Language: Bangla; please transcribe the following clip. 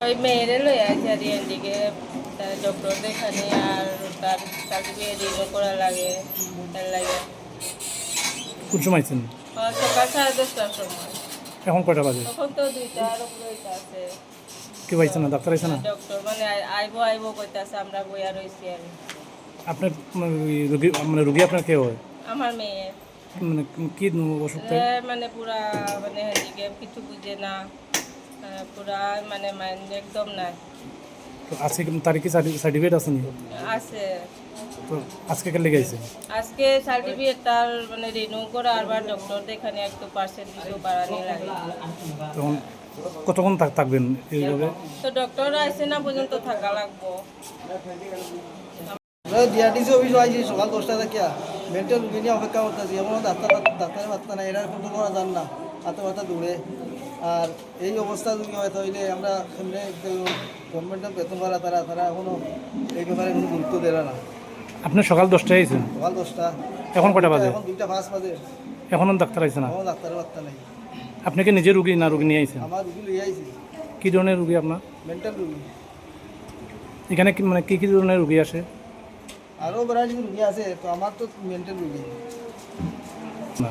ওই মেয়েরে লই আছে আর এদিকে তার ডক্টর দেখানি আর তার তাকে রিনো করা লাগে তার লাগে। কোন সময় আছেন সকাল সাড়ে দশটার সময়। এখন কয়টা বাজে? তখন তো দুইটা আর উপরে আছে। কেউ আইছে না? ডাক্তার আইছে না? ডক্টর মানে আই- আইবো আইবো কইতাছে আমরা বইয়া রইছি আর। আপনার মানে রোগী মানে রোগী আপনার কে হয়? আমার মেয়ে। মানে কি অসুখ মানে পুরা মানে এদিকে কিছু বুঝে না। পুরা মানে মাইন্ড একদম নাই। তো আজকে কি তারিখে সার্টিফিকেট আছে নি আছে। তো আজকে কেন লেগে আজকে সার্টিফিকেট তার মানে রিনিউ করা আরবার ডক্টর দেখানে একটু পার্সেন্ট কিছু বাড়ানি লাগে। তখন কতক্ষণ থাক- থাকবেন এইভাবে? তো ডক্টর আসে না পর্যন্ত থাকা লাগবো। ডিআরটিসি অফিস আইছি সকাল দশটা থেকে। মেন্টাল রুগী নিয়ে অপেক্ষা করতেছি। এমন ডাক্তার ডাক্তারের বার্তা নাই এরা কোনো করা যান না। হাতে মাথা দূরে। আর এই অবস্থা যদি হয় তাহলে আমরা এমনি গভর্নমেন্টের বেতন করা তারা তারা এখনও এই ব্যাপারে কোনো গুরুত্ব দেয় না। আপনি সকাল দশটায় আইছেন? সকাল দশটা। এখন কটা বাজে? এখন দুইটা পাঁচ বাজে। এখনও ডাক্তার আইছে না? ডাক্তারের বার্তা নেই। আপনি কি নিজে রুগী না রুগী নিয়ে আইছেন? আমার রুগী লিয়ে আইছি। কি ধরনের রুগী আপনার? মেন্টাল রুগী। এখানে কি মানে কি কি ধরনের রুগী আসে? আরও ভ্যারাইটি রুগী আছে তো আমার তো মেন্টাল রুগী। না।